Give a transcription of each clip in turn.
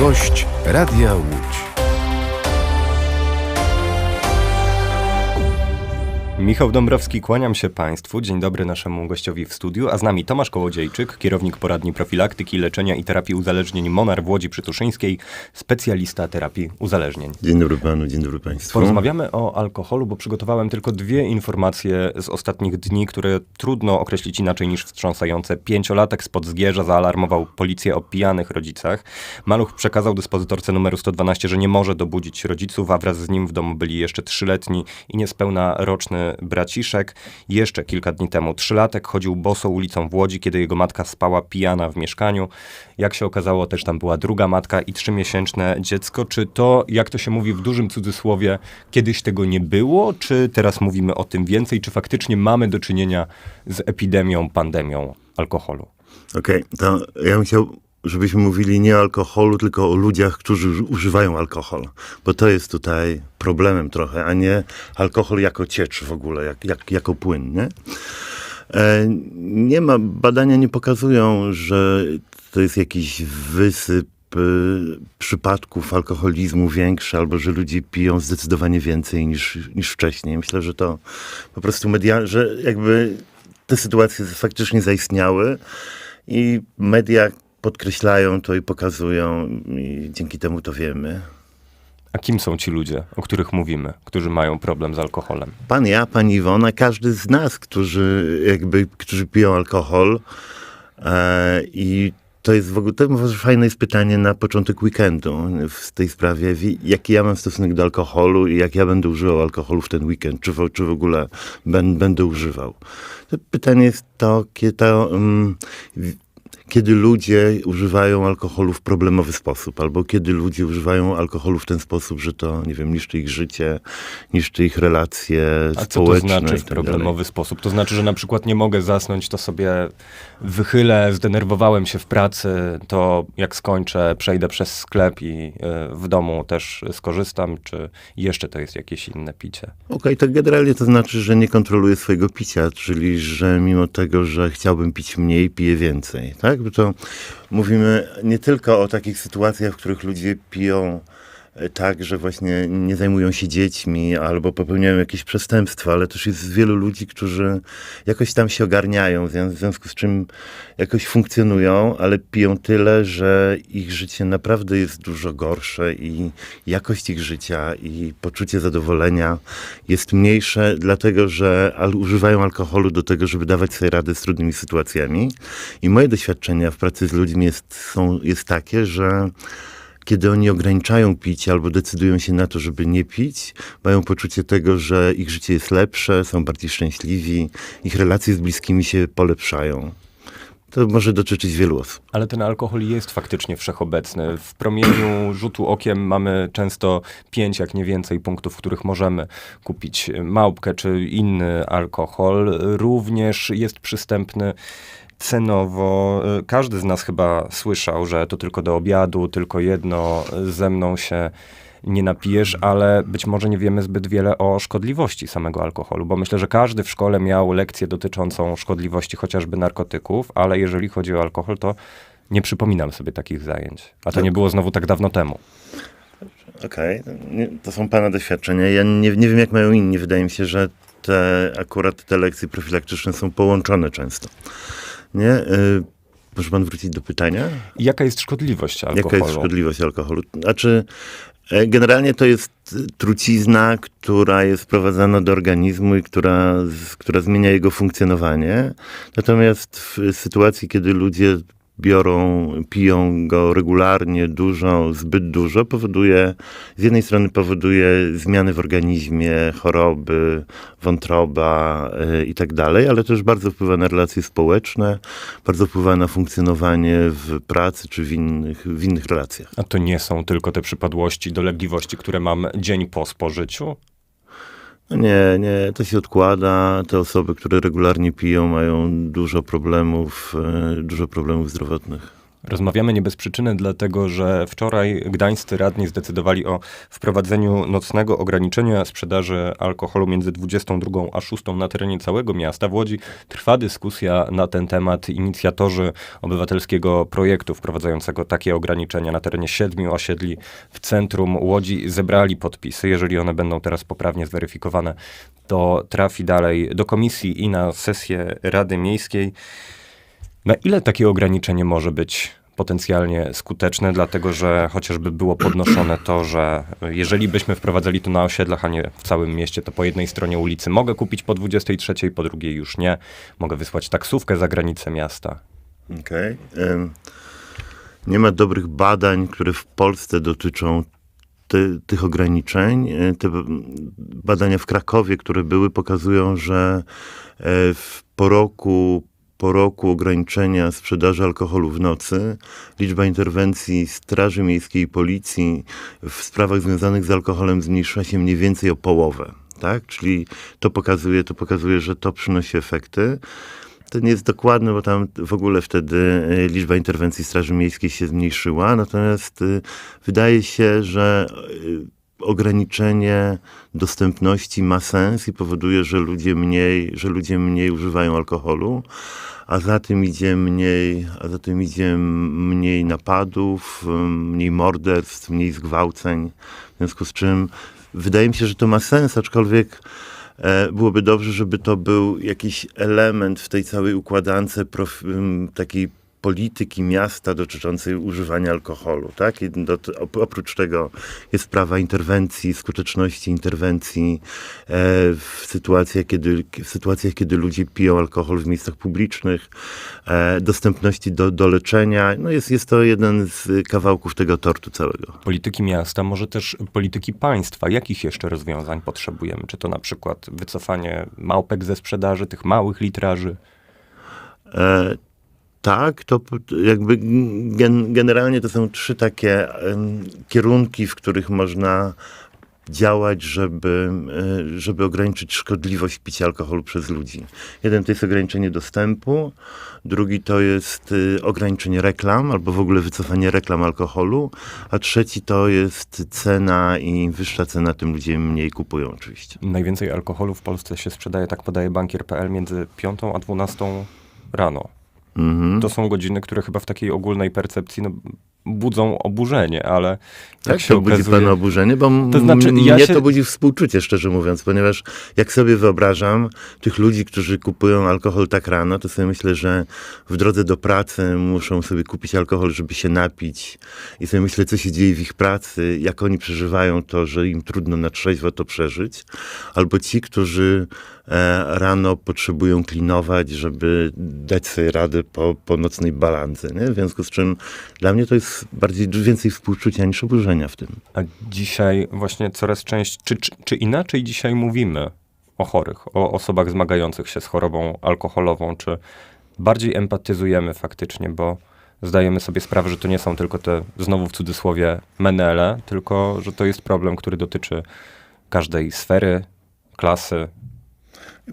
Gość Radia Łódź. Michał Dąbrowski, kłaniam się Państwu. Dzień dobry naszemu gościowi w studiu, a z nami Tomasz Kołodziejczyk, kierownik poradni profilaktyki, leczenia i terapii uzależnień Monar w Łodzi Przytuszyńskiej, specjalista terapii uzależnień. Dzień dobry panu, dzień dobry państwu. Porozmawiamy o alkoholu, bo przygotowałem tylko dwie informacje z ostatnich dni, które trudno określić inaczej niż wstrząsające. Pięciolatek spod Zgierza zaalarmował policję o pijanych rodzicach. Maluch przekazał dyspozytorce numeru 112, że nie może dobudzić rodziców, a wraz z nim w domu byli jeszcze trzyletni i niespełna roczny braciszek. Jeszcze kilka dni temu trzylatek chodził boso ulicą w Łodzi, kiedy jego matka spała pijana w mieszkaniu. Jak się okazało, też tam była druga matka i trzymiesięczne dziecko. Czy to, jak to się mówi w dużym cudzysłowie, kiedyś tego nie było, czy teraz mówimy o tym więcej, czy faktycznie mamy do czynienia z epidemią, pandemią alkoholu? Okej, to ja bym chciał, żebyśmy mówili nie o alkoholu, tylko o ludziach, którzy używają alkohol. Bo to jest tutaj problemem trochę, a nie alkohol jako ciecz w ogóle, jak, jak, jako płyn, nie? E, nie ma, badania nie pokazują, że to jest jakiś wysyp y, przypadków alkoholizmu większy, albo że ludzie piją zdecydowanie więcej niż, niż wcześniej. Myślę, że to po prostu media, że jakby te sytuacje faktycznie zaistniały i media podkreślają to i pokazują i dzięki temu to wiemy. A kim są ci ludzie, o których mówimy, którzy mają problem z alkoholem? Pan ja, pani Iwona, każdy z nas, którzy jakby, którzy piją alkohol e, i to jest w ogóle, to może fajne jest pytanie na początek weekendu w tej sprawie, Wi- jaki ja mam stosunek do alkoholu i jak ja będę używał alkoholu w ten weekend, czy w, czy w ogóle ben, będę używał. To pytanie jest to, kiedy, to, um, w- kiedy ludzie używają alkoholu w problemowy sposób, albo kiedy ludzie używają alkoholu w ten sposób, że to, nie wiem, niszczy ich życie, niszczy ich relacje A co to społeczne znaczy w tak dalej. problemowy sposób? To znaczy, że na przykład nie mogę zasnąć, to sobie wychylę, zdenerwowałem się w pracy, to jak skończę, przejdę przez sklep i y, w domu też skorzystam, czy jeszcze to jest jakieś inne picie? Okej, to generalnie to znaczy, że nie kontroluję swojego picia, czyli że mimo tego, że chciałbym pić mniej, piję więcej, tak? Bo to mówimy nie tylko o takich sytuacjach, w których ludzie piją tak, że właśnie nie zajmują się dziećmi albo popełniają jakieś przestępstwa, ale też jest wielu ludzi, którzy jakoś tam się ogarniają, w zwią- w związku z czym jakoś funkcjonują, ale piją tyle, że ich życie naprawdę jest dużo gorsze i jakość ich życia i poczucie zadowolenia jest mniejsze, dlatego że używają alkoholu do tego, żeby dawać sobie radę z trudnymi sytuacjami. I moje doświadczenia w pracy z ludźmi jest, są, jest takie, że kiedy oni ograniczają picie albo decydują się na to, żeby nie pić, mają poczucie tego, że ich życie jest lepsze, są bardziej szczęśliwi, ich relacje z bliskimi się polepszają. To może dotyczyć wielu osób. Ale ten alkohol jest faktycznie wszechobecny. W promieniu rzutu okiem mamy często pięć, jak nie więcej punktów, w których możemy kupić małpkę czy inny alkohol. Również jest przystępny cenowo. Y, Każdy z nas chyba słyszał, że to tylko do obiadu, tylko jedno y, ze mną się nie napijesz, ale być może nie wiemy zbyt wiele o szkodliwości samego alkoholu, bo myślę, że każdy w szkole miał lekcję dotyczącą szkodliwości chociażby narkotyków, ale jeżeli chodzi o alkohol, to nie przypominam sobie takich zajęć. A to nie było znowu tak dawno temu. Okej, nie- to są pana doświadczenia. Ja nie, nie wiem, jak mają inni. Wydaje mi się, że te, akurat te lekcje profilaktyczne są połączone często. Nie? Może pan wrócić do pytania? Jaka jest szkodliwość alkoholu? Jaka jest szkodliwość alkoholu? Znaczy, e, generalnie to jest trucizna, która jest wprowadzana do organizmu i która, która zmienia jego funkcjonowanie. Natomiast w sytuacji, kiedy ludzie biorą, piją go regularnie, dużo, zbyt dużo, powoduje, z jednej strony powoduje zmiany w organizmie, choroby, wątroba y, i tak dalej, ale też bardzo wpływa na relacje społeczne, bardzo wpływa na funkcjonowanie w pracy czy w innych, w innych relacjach. A to nie są tylko te przypadłości, dolegliwości, które mam dzień po spożyciu? No nie, nie, to się odkłada. Te osoby, które regularnie piją, mają dużo problemów, e, dużo problemów zdrowotnych. Rozmawiamy nie bez przyczyny, dlatego że wczoraj gdańscy radni zdecydowali o wprowadzeniu nocnego ograniczenia sprzedaży alkoholu między 22 a 6 na terenie całego miasta. W Łodzi trwa dyskusja na ten temat. Inicjatorzy obywatelskiego projektu wprowadzającego takie ograniczenia na terenie siedmiu osiedli w centrum Łodzi zebrali podpisy. Jeżeli one będą teraz poprawnie zweryfikowane, to trafi dalej do komisji i na sesję Rady Miejskiej. Na ile takie ograniczenie może być potencjalnie skuteczne, dlatego że chociażby było podnoszone to, że jeżeli byśmy wprowadzali to na osiedlach, a nie w całym mieście, to po jednej stronie ulicy mogę kupić po 23, po drugiej już nie. Mogę wysłać taksówkę za granicę miasta. Okej. Em, Nie ma dobrych badań, które w Polsce dotyczą ty, tych ograniczeń. E, Te badania w Krakowie, które były, pokazują, że e, w, po roku po roku ograniczenia sprzedaży alkoholu w nocy, liczba interwencji Straży Miejskiej i Policji w sprawach związanych z alkoholem zmniejszyła się mniej więcej o połowę. Tak? Czyli to pokazuje, to pokazuje, że to przynosi efekty. To nie jest dokładne, bo tam w ogóle wtedy e, liczba interwencji Straży Miejskiej się zmniejszyła, natomiast y, wydaje się, że y, ograniczenie dostępności ma sens i powoduje, że ludzie mniej, że ludzie mniej używają alkoholu, a za tym idzie mniej, a za tym idzie mniej napadów, mniej morderstw, mniej zgwałceń. W związku z czym wydaje mi się, że to ma sens, aczkolwiek e, byłoby dobrze, żeby to był jakiś element w tej całej układance takiej polityki miasta dotyczącej używania alkoholu. Tak? Do, op- oprócz tego jest sprawa interwencji, skuteczności interwencji e, w, sytuacjach, kiedy, w sytuacjach, kiedy ludzie piją alkohol w miejscach publicznych, e, dostępności do, do leczenia. No jest, jest to jeden z kawałków tego tortu całego. Polityki miasta, może też polityki państwa. Jakich jeszcze rozwiązań potrzebujemy? Czy to na przykład wycofanie małpek ze sprzedaży, tych małych litraży? E, tak, to jakby gen, generalnie to są trzy takie kierunki, w których można działać, żeby, żeby ograniczyć szkodliwość picia alkoholu przez ludzi. Jeden to jest ograniczenie dostępu, drugi to jest y, ograniczenie reklam albo w ogóle wycofanie reklam alkoholu, a trzeci to jest cena i wyższa cena, tym ludzie mniej kupują oczywiście. Najwięcej alkoholu w Polsce się sprzedaje, tak podaje bankier.pl, między 5 a 12 rano. Mhm. To są godziny, które chyba w takiej ogólnej percepcji no, budzą oburzenie, ale jak Tak, się to budzi okazuje... panu oburzenie, bo To znaczy, ja mnie się- to budzi współczucie, szczerze mówiąc, ponieważ jak sobie wyobrażam tych ludzi, którzy kupują alkohol tak rano, to sobie myślę, że w drodze do pracy muszą sobie kupić alkohol, żeby się napić i sobie myślę, co się dzieje w ich pracy, jak oni przeżywają to, że im trudno na trzeźwo to przeżyć, albo ci, którzy e, rano potrzebują klinować, żeby dać sobie radę po, po nocnej balance, nie? w związku z czym dla mnie to jest bardziej, więcej współczucia niż oburzenia w tym. A dzisiaj właśnie coraz częściej, czy, czy, czy inaczej dzisiaj mówimy o chorych, o osobach zmagających się z chorobą alkoholową, czy bardziej empatyzujemy faktycznie, bo zdajemy sobie sprawę, że to nie są tylko te, znowu w cudzysłowie, menele, tylko że to jest problem, który dotyczy każdej sfery, klasy.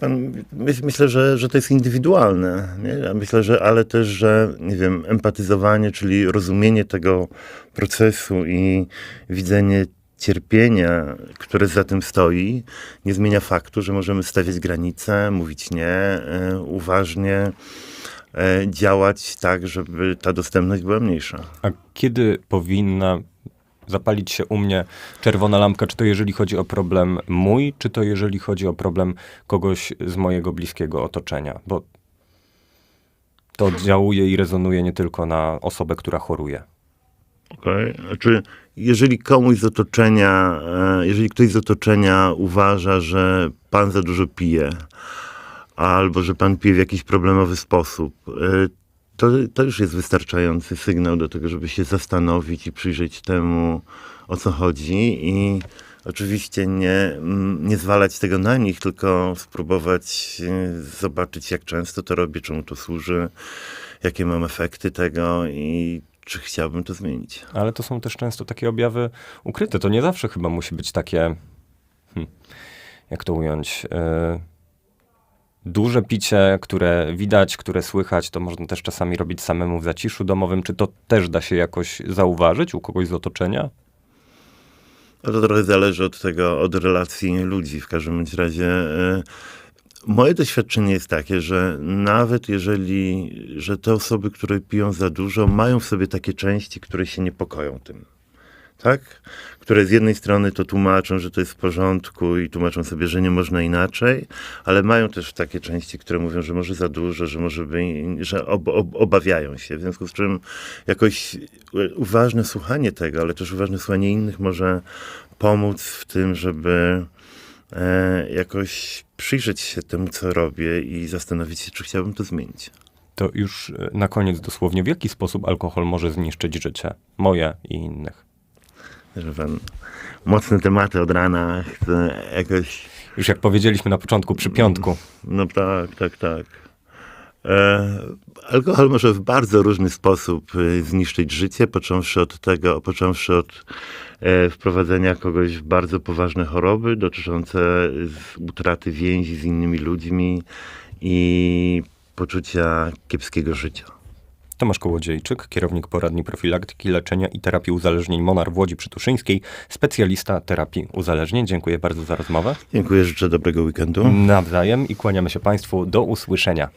Pan, myśl, myślę, że, że to jest indywidualne. Nie? Myślę, że ale też, że nie wiem, empatyzowanie, czyli rozumienie tego procesu i widzenie cierpienia, które za tym stoi, nie zmienia faktu, że możemy stawiać granice, mówić nie, e, uważnie e, działać tak, żeby ta dostępność była mniejsza. A kiedy powinna zapalić się u mnie czerwona lampka? Czy to jeżeli chodzi o problem mój, czy to jeżeli chodzi o problem kogoś z mojego bliskiego otoczenia? Bo to oddziałuje i rezonuje nie tylko na osobę, która choruje. Okej. Znaczy, jeżeli komuś z otoczenia, e, jeżeli ktoś z otoczenia uważa, że pan za dużo pije, albo że pan pije w jakiś problemowy sposób, e, to, to już jest wystarczający sygnał do tego, żeby się zastanowić i przyjrzeć temu, o co chodzi i oczywiście nie, mm, nie zwalać tego na nich, tylko spróbować e, zobaczyć, jak często to robię, czemu to służy, jakie mam efekty tego i czy chciałbym to zmienić. Ale to są też często takie objawy ukryte. To nie zawsze chyba musi być takie, hmm, jak to ująć, e, duże picie, które widać, które słychać, to można też czasami robić samemu w zaciszu domowym. Czy to też da się jakoś zauważyć u kogoś z otoczenia? No to trochę zależy od tego, od relacji ludzi. W każdym razie e, moje doświadczenie jest takie, że nawet jeżeli, że te osoby, które piją za dużo, mają w sobie takie części, które się niepokoją tym. Tak? Które z jednej strony to tłumaczą, że to jest w porządku i tłumaczą sobie, że nie można inaczej, ale mają też takie części, które mówią, że może za dużo, że może by, że ob, ob, obawiają się. W związku z czym jakoś uważne słuchanie tego, ale też uważne słuchanie innych może pomóc w tym, żeby e, jakoś przyjrzeć się temu, co robię i zastanowić się, czy chciałbym to zmienić. To już e, na koniec dosłownie, w jaki sposób alkohol może zniszczyć życie? Moje i innych. Że pan mocne tematy od rana chce jakoś Już jak powiedzieliśmy na początku, przy piątku. No tak, tak, tak. E, alkohol może w bardzo różny sposób e, zniszczyć życie, począwszy od tego, począwszy od e, wprowadzenia kogoś w bardzo poważne choroby dotyczące utraty więzi z innymi ludźmi i poczucia kiepskiego życia. Tomasz Kołodziejczyk, kierownik poradni profilaktyki, leczenia i terapii uzależnień Monar w Łodzi Przytuszyńskiej, specjalista terapii uzależnień. Dziękuję bardzo za rozmowę. Dziękuję, życzę dobrego weekendu. Nawzajem i kłaniamy się Państwu. Do usłyszenia.